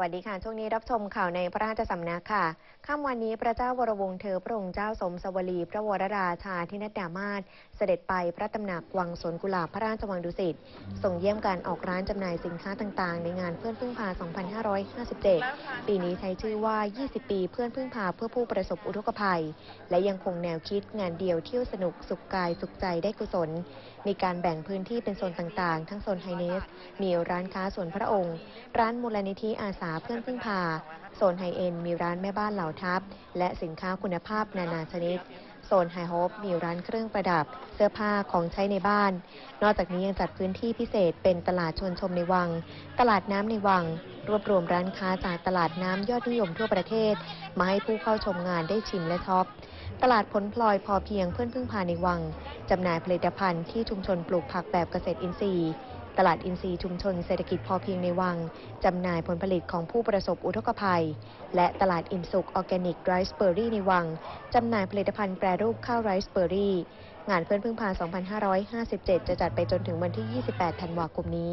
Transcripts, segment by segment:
วัสดีค่ะ ช่วงนี้รับชมข่าวในพระราชสำนักค่ะค่ำวันนี้พระเจ้าวรวงศ์เธอพระองค์เจ้าสมสวลี พระวรราชาธินดามาศเสด็จไปพระตำหนักวังสวนกุหลาบพระราชวังดุสิตส่งเยี่ยมการออกร้านจำหน่ายสินค้าต่างๆ ในงานเพื่อนพึ่งพา 2557 ปีนี้ใช้ชื่อว่า 20 ปีเพื่อนพึ่งพาเพื่อผู้ประสบอุทกภัย และยังคงแนวคิดงานเดียวเที่ยวสนุกสุขกายสุขใจได้กุศล มีการแบ่งพื้นที่เป็นโซนต่างๆ ทั้งโซนไฮเนส มีร้านค้าส่วนพระองค์ ร้านมูลนิธิอาสาเพื่อนพึ่งพา โซนไฮเอ็นมีร้านแม่บ้านเหล่าทัพ และสินค้าคุณภาพนานาชนิด โซนไฮโฮปมีร้านเครื่องประดับ เสื้อผ้าของใช้ในบ้าน นอกจากนี้ยังจัดพื้นที่พิเศษเป็นตลาดชวนชมในวัง ตลาดน้ำในวัง รวบรวมร้านค้าจากตลาดน้ำยอดนิยมทั่วประเทศ มาให้ผู้เข้าชมงานได้ชิมและช็อปตลาดผลพลอยพอเพียงเพื่อนพึ่งพาในวัง จำหน่ายผลิตภัณฑ์ที่ชุมชนปลูกผักแบบเกษตรอินทรีย์ ตลาดอินทรีย์ชุมชนเศรษฐกิจพอเพียงในวัง จำหน่ายผลผลิตของผู้ประสบอุทกภัย และตลาดอิ่มสุกออร์แกนิกไรซ์เบอร์รี่ในวัง จำหน่ายผลิตภัณฑ์แปรรูปข้าวไรซ์เบอร์รี่ งานเพื่อนพึ่งพา 2557 จะจัดไปจนถึงวันที่ 28 ธันวาคมนี้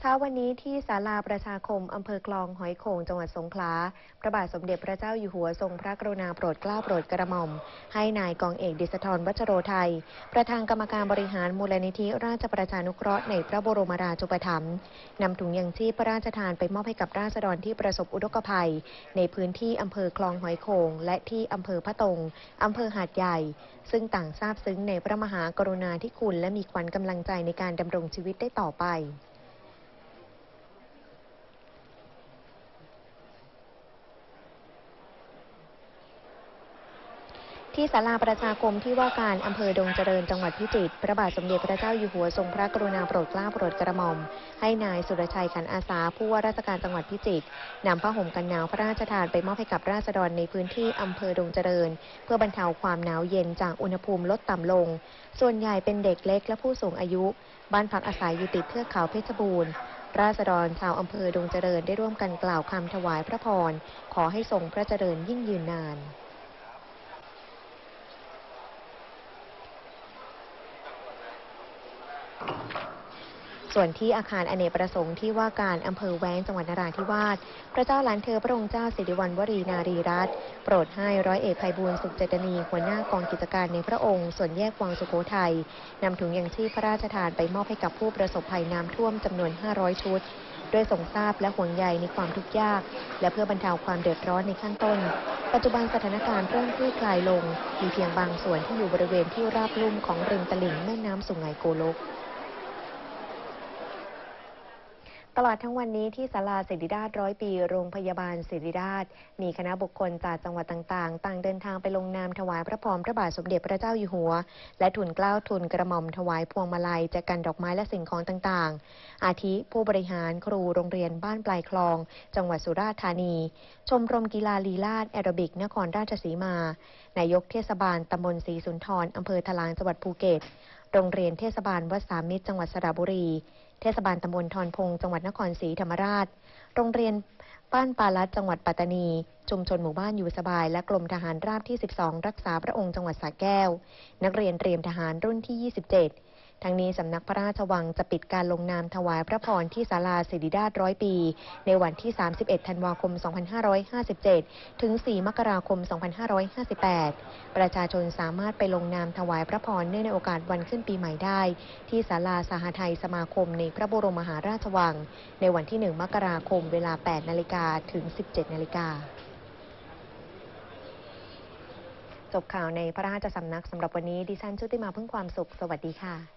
เช้าวันนี้ที่ศาลาประชาคมอำเภอคลองหอยโขงจังหวัดสงขลา พระบาทสมเด็จพระเจ้าอยู่หัวทรงพระกรุณาโปรดเกล้าโปรดกระหม่อม ให้นายกองเอกดิษฐรวัชโรไทย ประธานกรรมการบริหารมูลนิธิราชประชานุเคราะห์ในพระบรมราชูปถัมภ์นำถุงยังชีพพระราชทานไปมอบให้กับราษฎรที่ประสบอุทกภัย ในพื้นที่อำเภอคลองหอยโขงและที่อำเภอพะตงอำเภอหาดใหญ่ ซึ่งต่างทราบซึ้งในพระมหากรุณาธิคุณและมีขวัญกำลังใจในการดำรงชีวิตได้ต่อไป ที่ศาลาประชาคมที่ว่าการอำเภอดงเจริญจังหวัดพิจิตร พระบาทสมเด็จพระเจ้าอยู่หัวทรงพระกรุณาโปรดเกล้าโปรดกระหม่อม ให้นายสุรชัยขันอาสา ผู้ว่าราชการจังหวัดพิจิตรนำผ้าห่มกันหนาวพระราชทานไปมอบให้กับราษฎรในพื้นที่อำเภอดงเจริญ เพื่อบรรเทาความหนาวเย็นจากอุณหภูมิลดต่ำลง ส่วนใหญ่เป็นเด็กเล็กและผู้สูงอายุ บ้านพักอาศัยอยู่ติดเทือกเขาเพชรบูรณ์ราษฎรชาวอำเภอดงเจริญได้ร่วมกันกล่าวคำถวายพระพร ขอให้ทรงพระเจริญยิ่งยืนนาน ส่วนที่อาคารอเนกประสงค์ที่ว่าการอำเภอแว้งจังหวัดนราธิวาส พระเจ้าหลานเธอพระองค์เจ้าสิริวัณวรีนารีรัตน์โปรดให้ร้อยเอกภัยบูลสุขเจตนีหัวหน้ากองกิจการในพระองค์ ส่วนแยกวังสุโขทัยนำถุงยังชีพพระราชทานไปมอบให้กับผู้ประสบภัยน้ำท่วมจำนวน 500 ชุดด้วยทรงทราบและห่วงใยในความทุกข์ยาก และเพื่อบรรเทาความเดือดร้อนในขั้นต้น ปัจจุบันสถานการณ์เริ่มคลี่คลายลง มีเพียงบางส่วนที่อยู่บริเวณที่ราบลุ่มของริมตลิ่งแม่น้ำสุไหงโกลก ตลอดทั้งวันนี้ที่ศาลาศิริราชร้อยปีโรงพยาบาลศิริราช มีคณะบุคคลจากจังหวัดต่างๆ ต่างเดินทางไปลงนามถวายพระพรพระบาทสมเด็จพระเจ้าอยู่หัว และทุนเกล้าทุนกระหม่อมถวายพวงมาลัยแจกันดอกไม้และสิ่งของต่างๆ อาทิผู้บริหารครูโรงเรียนบ้านปลายคลอง จังหวัดสุราษฎร์ธานี ชมรมกีฬาลีลาดแอโรบิก นครราชสีมา นายกเทศบาลตำบลศรีสุนทรอำเภอทลางจังหวัดภูเก็ต โรงเรียนเทศบาลวัดสามมิตรจังหวัดสระบุรี เทศบาลตำบลทอนพง จังหวัดนครศรีธรรมราช โรงเรียนบ้านปาลัดจังหวัดปัตตานี ชุมชนหมู่บ้านอยู่สบาย และกรมทหารราบที่ 12 รักษาพระองค์จังหวัดสระแก้ว นักเรียนเตรียมทหารรุ่นที่ 27 ทั้งนี้สำนักพระราชวังจะปิดการลงนามถวายพระพรที่ศาลาศิริราชร้อยปี ในวันที่ 31 ธันวาคม 2557 ถึง 4 มกราคม 2558 ประชาชนสามารถไปลงนามถวายพระพรเนื่องในโอกาสวันขึ้นปีใหม่ได้ ที่ศาลาสหไทยสมาคมในพระบรมมหาราชวัง ในวันที่ 1 มกราคม เวลา 8 นาฬิกาถึง 17 นาฬิกาจบข่าวในพระราชสำนักสำหรับวันนี้ดิฉันชุติมาพึ่งความสุข สวัสดีค่ะ